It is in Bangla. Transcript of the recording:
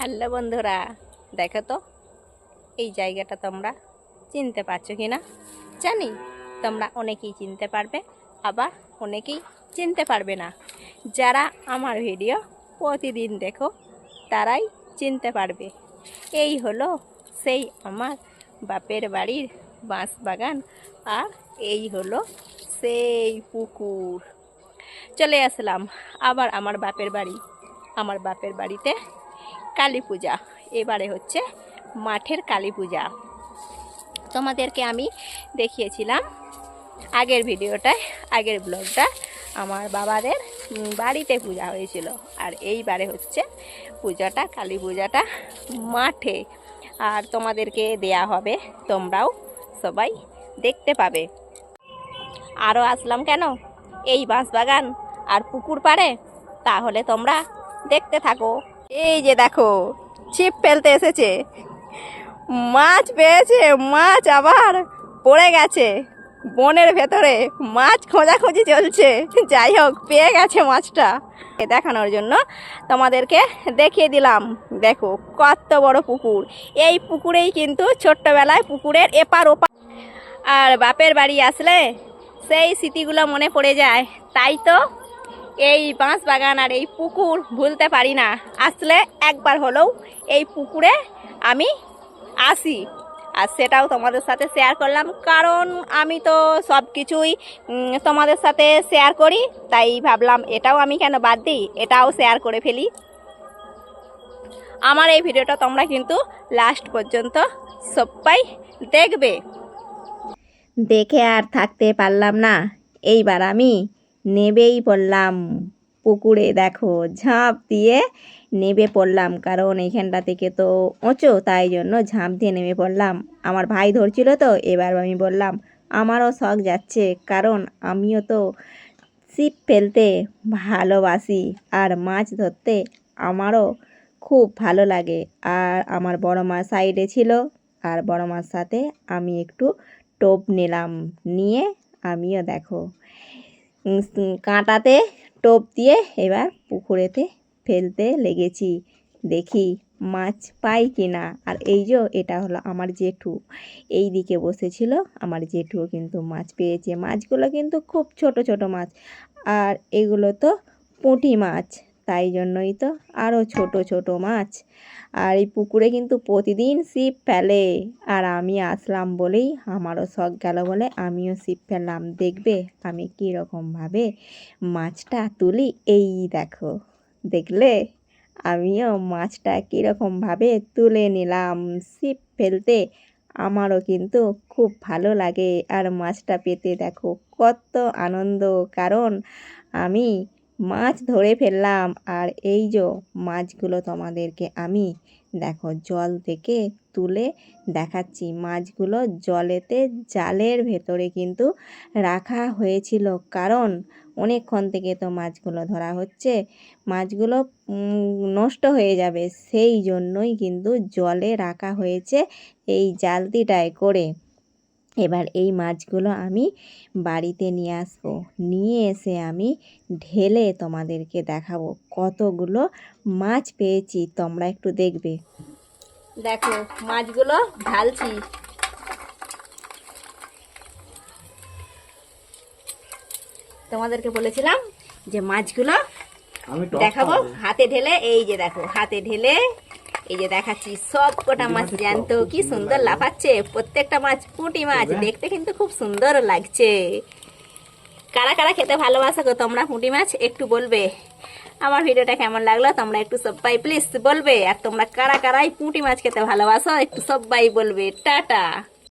হ্যালো বন্ধুরা, দেখো তো, এই জায়গাটা তোমরা চিনতে পারছ কি না জানি, তোমরা অনেকেই চিনতে পারবে, আবার অনেকেই চিনতে পারবে না। যারা আমার ভিডিও প্রতিদিন দেখো, তারাই চিনতে পারবে। এই হলো সেই আমার বাপের বাড়ির বাঁশ বাগান আর এই হলো সেই পুকুর। চলে আসলাম, আবার আমার বাপের বাড়ি। আমার বাপের বাড়িতে কালী পূজা। এবারে হচ্ছে মাঠের কালী পূজা। তোমাদেরকে আমি দেখিয়েছিলাম আগের ভিডিওটায় আগের ব্লগটা। আমার বাবাদের বাড়িতে পূজা হয়েছিল। আর এইবারে হচ্ছে পূজাটা, কালী পূজাটা মাঠে। আর তোমাদেরকে দেয়া হবে, তোমরাও সবাই দেখতে পাবে। আরও আসলাম কেন? এই বাঁশবাগান আর পুকুর পাড়ে, তাহলে তোমরা দেখতে থাকো। এই যে দেখো, ছিপ ফেলতে এসেছে। মাছ পেয়েছে, মাছ আবার পড়ে গেছে। বনের ভেতরে মাছ খোঁজাখুঁজি চলছে। যাই হোক, পেয়ে গেছে মাছটা। দেখানোর জন্য তোমাদেরকে দেখিয়ে দিলাম। দেখো, কত বড় পুকুর। এই পুকুরেই কিন্তু ছোট্টবেলায় পুকুরের এপার ওপার। আর বাপের বাড়ি আসলে সেই স্মৃতিগুলো মনে পড়ে যায়। তাই তো এই বাঁশ বাগান আর এই পুকুর ভুলতে পারি না। আসলে একবার হলেও এই পুকুরে আমি আসি। আর সেটাও তোমাদের সাথে শেয়ার করলাম। কারণ আমি তো সব কিছুই তোমাদের সাথে শেয়ার করি, তাই ভাবলাম এটাও আমি কেন বাদ দিই? এটাও শেয়ার করে ফেলি। আমার এই ভিডিওটা তোমরা কিন্তু লাস্ট পর্যন্ত সবাই দেখবে। দেখে আর থাকতে পারলাম না। এইবার আমি নেবেই পড়লাম। পুকুরে দেখো ঝাঁপ দিয়ে নেবে পড়লাম, কারণ এইখানটা থেকে তো ওঁচো তাই জন্য ঝাঁপ দিয়ে নেমে পড়লাম। আমার ভাই ধরছিল তো, এবার আমি বললাম, আমারও শখ যাচ্ছে, কারণ আমিও তো ছিপ ফেলতে ভালোবাসি আর মাছ ধরতে আমারও খুব ভালো লাগে। আর আমার বড় মা সাইডে ছিল, আর বড় মার সাথে আমি একটু টোপ নিলাম, নিয়ে আমিও দেখো। কাঁটাতে টোপ দিয়ে এবার পুকুরেতে ফেলতে লেগেছি। দেখি মাছ পাই কি না আর এই যে এটা হলো আমার জেঠু। এই দিকে বসেছিল আমার জেঠুও কিন্তু মাছ পেয়েছে। মাছগুলো কিন্তু খুব ছোট ছোট মাছ। আর এগুলো তো পুঁটি মাছ। তাই জন্যই তো আরও ছোট ছোট মাছ। আর এই পুকুরে কিন্তু প্রতিদিন ছিপ ফেলে। আর আমি আসলাম বলেই আমারও শখ গেল বলে আমিও ছিপ ফেললাম। দেখবে আমি কীরকমভাবে মাছটা তুলি। এই দেখো, দেখলে? আমিও মাছটা কীরকমভাবে তুলে নিলাম ছিপ ফেলতে। আমারও কিন্তু খুব ভালো লাগে। আর মাছটা পেতে দেখো কত আনন্দ। কারণ আমি মাছ ধরে ফেললাম। আর এই যে মাছগুলো তোমাদেরকে আমি, দেখো, জল থেকে তুলে দেখাচ্ছি। মাছগুলো জলেতে জালের ভেতরে কিন্তু রাখা হয়েছিল। কারণ অনেকক্ষণ থেকে তো মাছগুলো ধরা হচ্ছে, মাছগুলো নষ্ট হয়ে যাবে। সেই জন্যই কিন্তু জলে রাখা হয়েছে এই জালতিটায় করে। এবার এই মাছগুলো আমি বাড়িতে নিয়ে আসব। নিয়ে এসে আমি ঢেলে তোমাদেরকে দেখাবো। কতগুলো মাছ পেয়েছি তোমরা একটু দেখবে। দেখো মাছগুলো ঢালছি। তোমাদেরকে বলেছিলাম যে মাছগুলো দেখাবো হাতে ঢেলে এই যে দেখো হাতে ঢেলে এই যে দেখাচ্ছি সব কটা মাছ জানতো। কি সুন্দর লাফাচ্ছে প্রত্যেকটা মাছ পুঁটি মাছ দেখতে কিন্তু খুব সুন্দর লাগছে। কারা কারা খেতে ভালোবাসো গো তোমরা পুঁটি মাছ? একটু বলবে। আমার ভিডিওটা কেমন লাগল? তোমরা একটু সবাই প্লিজ বলবে। আর তোমরা কারা কারাই পুঁটি মাছ খেতে ভালোবাসো একটু সবাই বলবে। টাটা।